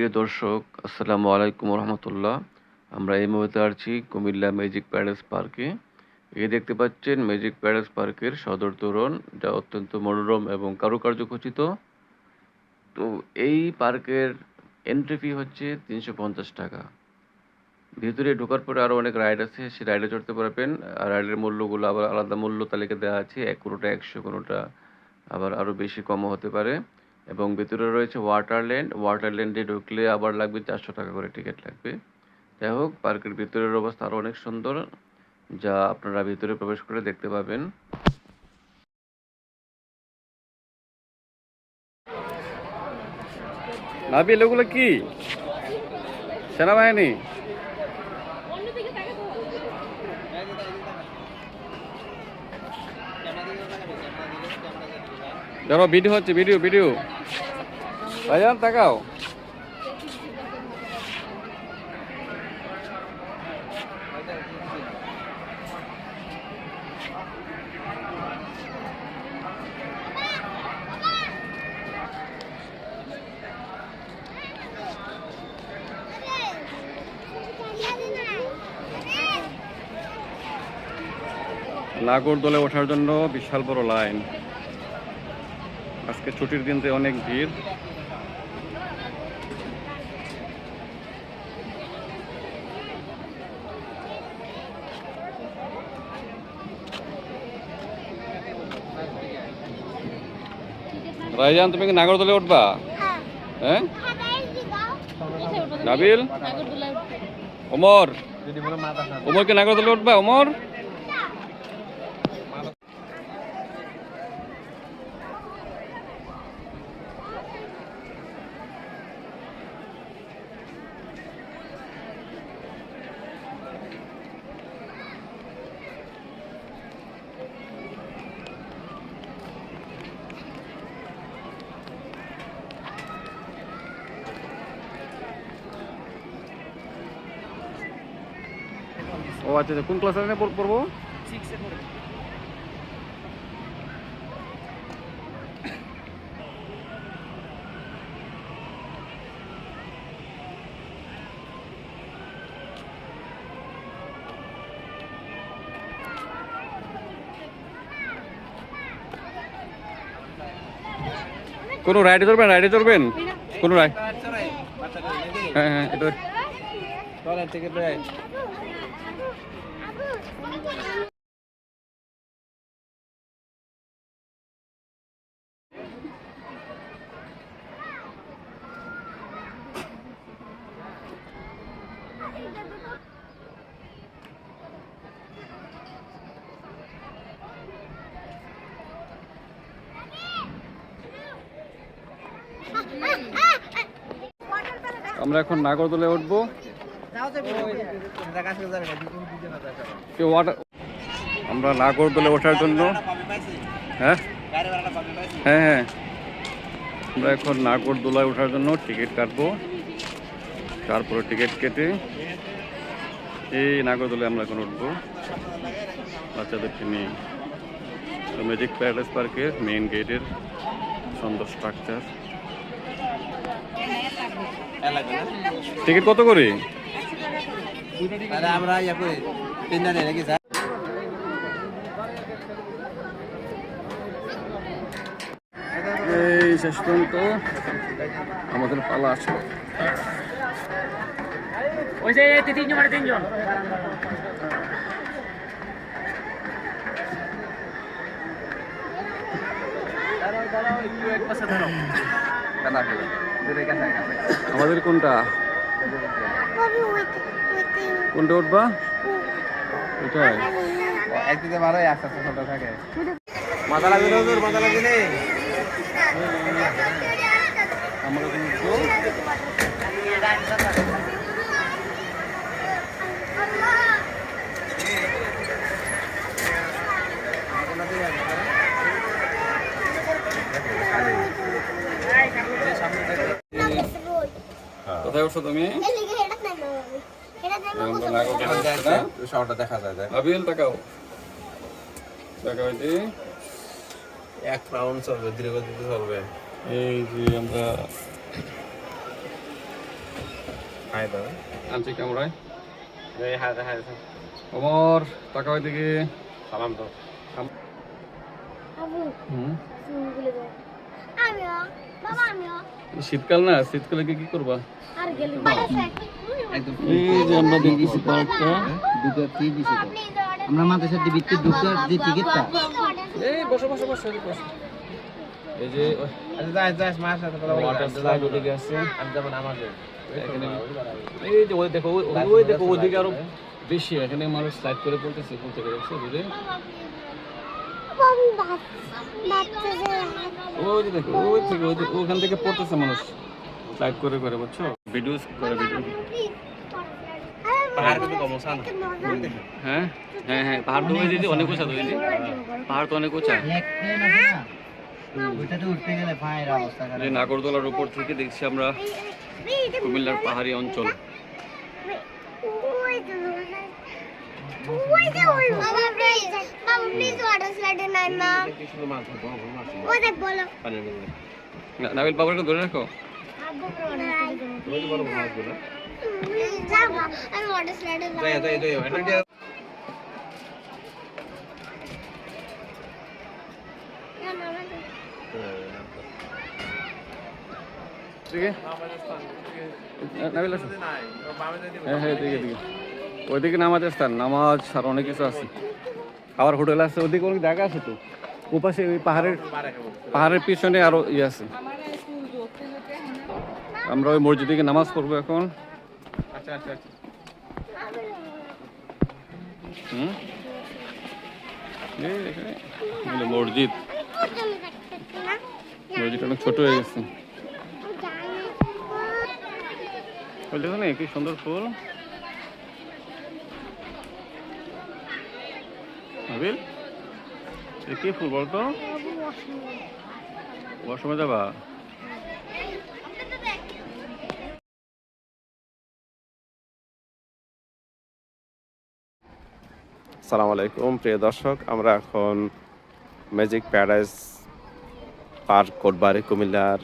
প্রিয় দর্শক, আসসালামু আলাইকুম রহমতুল্লাহ আমরা এই মুহূর্তে আছি কুমিল্লা ম্যাজিক প্যালেস পার্কে এই দেখতে পাচ্ছেন ম্যাজিক প্যালেস পার্কের সদর তোরণ, যা অত্যন্ত মনোরম এবং কারুকার্য খচিত। তো এই পার্কের এন্ট্রি ফি হচ্ছে তিনশো পঞ্চাশ টাকা। ভিতরে ঢোকার পরে আরও অনেক রাইড আছে, সে রাইডে চড়তে পারবেন। আর রাইডের মূল্যগুলো আবার আলাদা মূল্য তালিকা দেওয়া আছে, এক কোনোটা, একশো কোনোটা, আবার আরও বেশি কমও হতে পারে। এবং ভিতরে রয়েছে ওয়াটারল্যান্ড ওয়াটারল্যান্ডে ঢুকলে আবার লাগবে চারশো টাকা করে টিকিট লাগবে। যাই হোক, পার্কের ভিতরের অবস্থা আরও অনেক সুন্দর, যা আপনারা ভিতরে প্রবেশ করে দেখতে পাবেন। নাবিল এগুলো কি? সেনাবাহিনী? ধরো ভিডিও হচ্ছে ভিডিও ভিডিও। ভাইজান তাকাও। নাগরদোলে ওঠার জন্য বিশাল বড় লাইন। আজকে ছুটির দিনতে অনেক ভিড়। রাইজান তুমি কি নাগরদোলে উঠবা? হ্যাঁ। নাবিল? ওমর? ওমর কি নাগরদোলে উঠবা? ওমর ও আচ্ছা আচ্ছা কোন ক্লাসে পড়ব? কোন রাইডে চড়বেন? রাইডে চড়বেন? কোন রাইড হ্যাঁ হ্যাঁ এটা আমরা এখন নাগরদোলে উঠবো। আমরা নাগরদোলে ওঠার জন্য। হ্যাঁ? হ্যাঁ হ্যাঁ। আমরা এখন নাগরদোলায় ওঠার জন্য টিকিট কাটবো। তারপরে টিকিট কেটে এই নাগরদোলে আমরা এখন উঠবো। বাচ্চাদেরকে নিয়ে তো ম্যাজিক প্যালেস পার্কের মেইন গেটের সুন্দর স্ট্রাকচার টিকিট কত করে? আমরা ইয়া করি তিন জানি নাকি স্যার এই শেষ পর্যন্ত আমাদের পালা আছে ওই যে এই তিনজন মানে তিনজন মারো কোনটা? আস্তে উঠবা থাকে। মাথা লাগবে মাথা লাগবে না আমরা এখন উঠবো কোথায় উঠছো তুমি? দেখা যায় আবিল তাকাও। তাকাও এটি। এক রাউন্ড চলবে ধীরে গতিতে চলবে। এই যে আমরা হাই দাও। আনছি ক্যামেরায়। এই হাই হাই ওমর টাকা ওইদিকে সালাম দাও। আবু হুম? চুলগুলো শীতকাল না শীতকালে কি করবা? আর এই যে আমরা দেখতেছি পার্কটা দুটো কি দিছে আমরা মাদ্রাসার যে বৃত্তি যে টিকিটটা এই বসো বসো বসো বসো। এই যে আচ্ছা যাই যাই মার সাথে কথা বলি। ওয়াটার স্লাইড ওদিকে আছে। আমি যাব না এই যে ওই দেখো ওই- ওইদিকে আরও বেশি এখানে মানুষ স্লাইড করে পড়তেছে বাচ্চাদের ওই যে দেখো ওই থেকে ওই ওখান থেকে পড়তেছে মানুষ স্লাইড করে করে বুঝছ ভিডিও করে ভিডিও পাহাড় কিন্তু কম সান হ্যাঁ হ্যাঁ হ্যাঁ পাহাড় তো ওই দিদি অনেক উঁচা তো পাহাড় তো অনেক উঁচা নাগরদোলার উপর থেকে দেখছি আমরা কুমিল্লার পাহাড়ি অঞ্চল বাবা প্লিজ বাবা প্লিজ ওয়াটার স্লাইডে নাই মাছ ও দেখ বলো না- নাবিল বাবাকে ধরে রাখো আব্বু তুমি তো বলো মাছগুলো প্লিজ যাব আমি ওয়াটার স্লাইডে যাব যাই যাই যাই এটা ওইদিকে নামাজের স্থান নামাজ আর অনেক কিছু আছে। খাবার হোটেল আছে ওইদিকে অনেক জায়গা আছে তো। ওপাশে ওই পাহাড়ের পাহাড়ের পিছনে আরও ইয়ে আছে। আমরা ওই মসজিদে গিয়ে নামাজ পড়ব এখন। আচ্ছা আচ্ছা আচ্ছা। হুম? মসজিদ। মসজিদ অনেক ছোট হয়ে গেছে। কি সুন্দর ফুল। নাবিল এ কি ফুল বলতো ওয়াশরুমে যাবা? আসসালামু আলাইকুম, প্রিয় দর্শক। আমরা এখন ম্যাজিক প্যারাডাইস পার্ক কোটবাড়ি, কুমিল্লার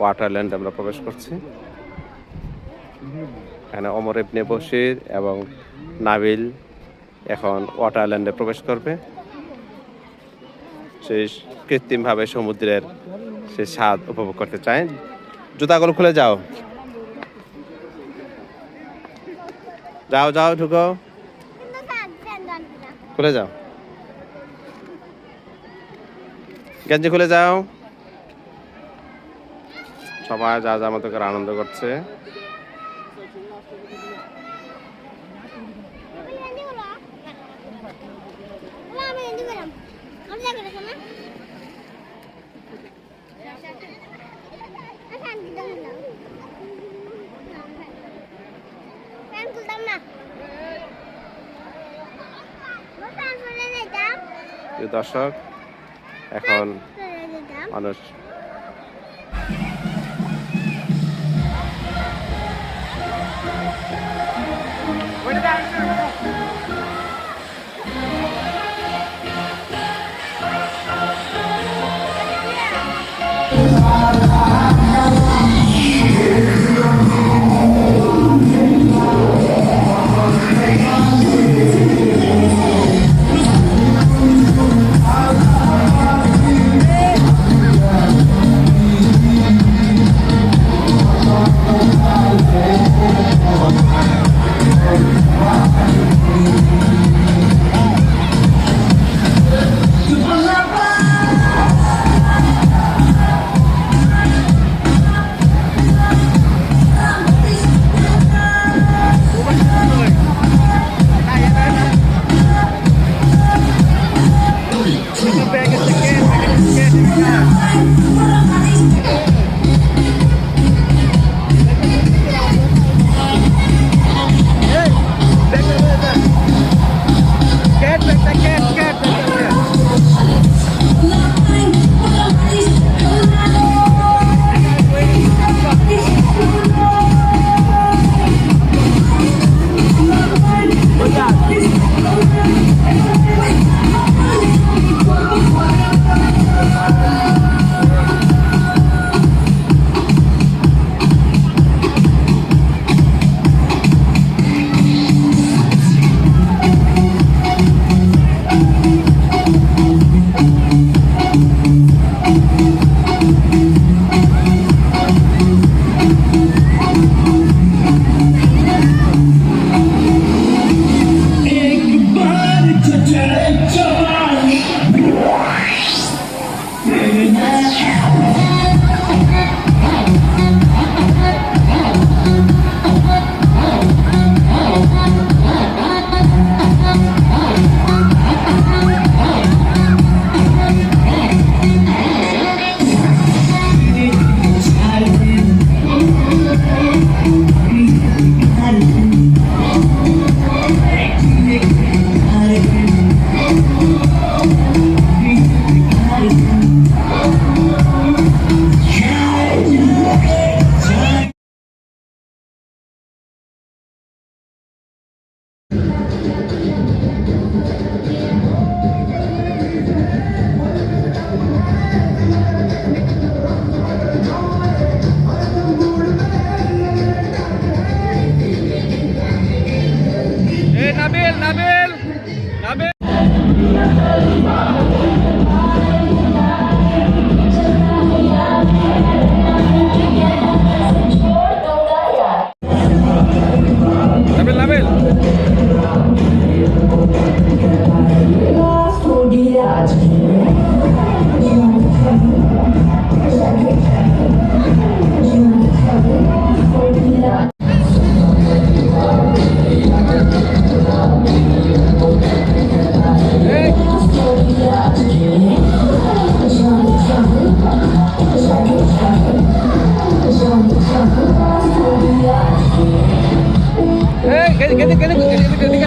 ওয়াটারল্যান্ড আমরা প্রবেশ করছি। এখানে অমর ইবনে বশির এবং নাবিল এখন ওয়াটার ওয়াটারল্যান্ডে প্রবেশ করবে। সেই কৃত্রিমভাবে সমুদ্রের সে স্বাদ উপভোগ করতে চায়। জুতাগুলো খুলে যাও। যাও যাও, ঢুকো। খুলে যাও। গেঞ্জি খুলে যাও। সবাই যা যা মতো করে আনন্দ করছে আমি এনে বলো। না, আমি এনে বললাম। আমি দেখে দেখো না। আমি ফ্যান দিতে বললাম। ফ্যান খুলতাম না। ও ফ্যান খুলে দিতাম। প্রিয় দর্শক এখন খুলে Música দিতাম। মানুষ এদিকে এদিকে এদিকে এদিকে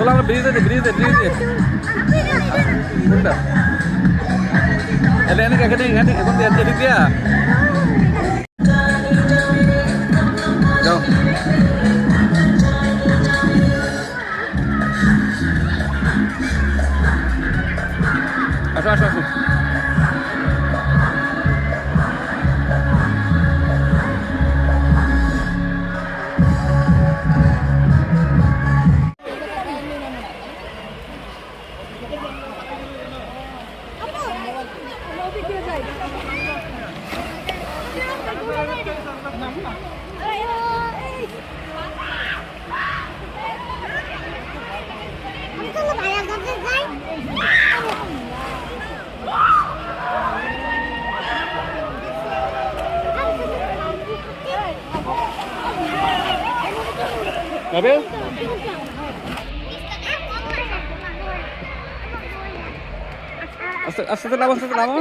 আসো চলো আমরা ব্রিজে ব্রিজে ব্রিজে কোনটা এলে এনে এখানে এখানে এখন দিয়ে এদিক দিয়া যাও আসো আসো আসো ভাইয়া আস্তে আস্তে নামো আস্তে নামো।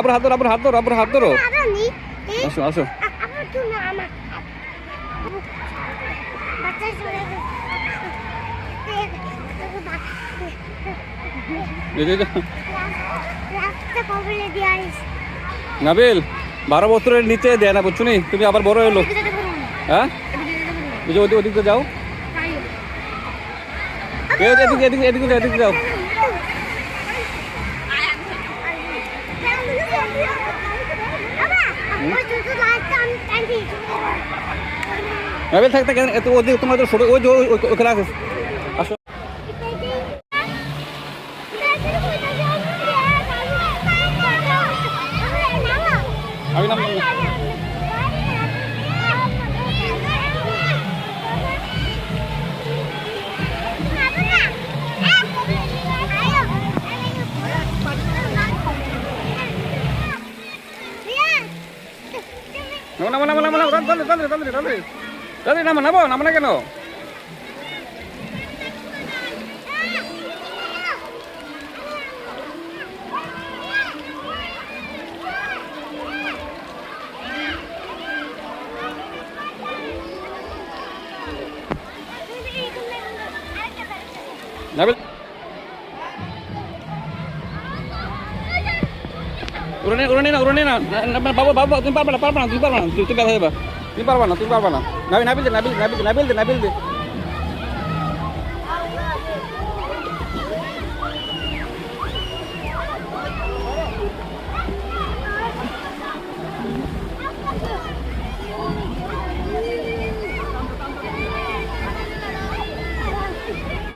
আবার হাত ধরো আবার হাত ধরো আবার হাত ধরো। আসো আসো। নাবিল বারো বছরের নিচে দেয় না বুঝছ নি? তুমি আবার বড় হলো হ্যাঁ? ওদিক যাও। এদিকে এদিকে এদিকে যাও। নাবিল থাকতে কেন এত ওদিকে তোমার তো ছোট ওই যে ওই- ওই- ওখানে আছে তাড়াতাড়ি তাড়াতাড়ি তাড়াতাড়ি তাড়াতাড়ি তাড়াতাড়ি নামো নামো নামো না কেন নাবিল উড়ে উড়ে না উড়ে না না, না, বাবা বাবা তুমি পারবে না পারবে না তুমি পারবে না তুমি তুমি ব্যথা যাবে তুমি পারবা না তুমি পারবা না। নাবিল নাবিল দে নাবিল নাবিল নাবিল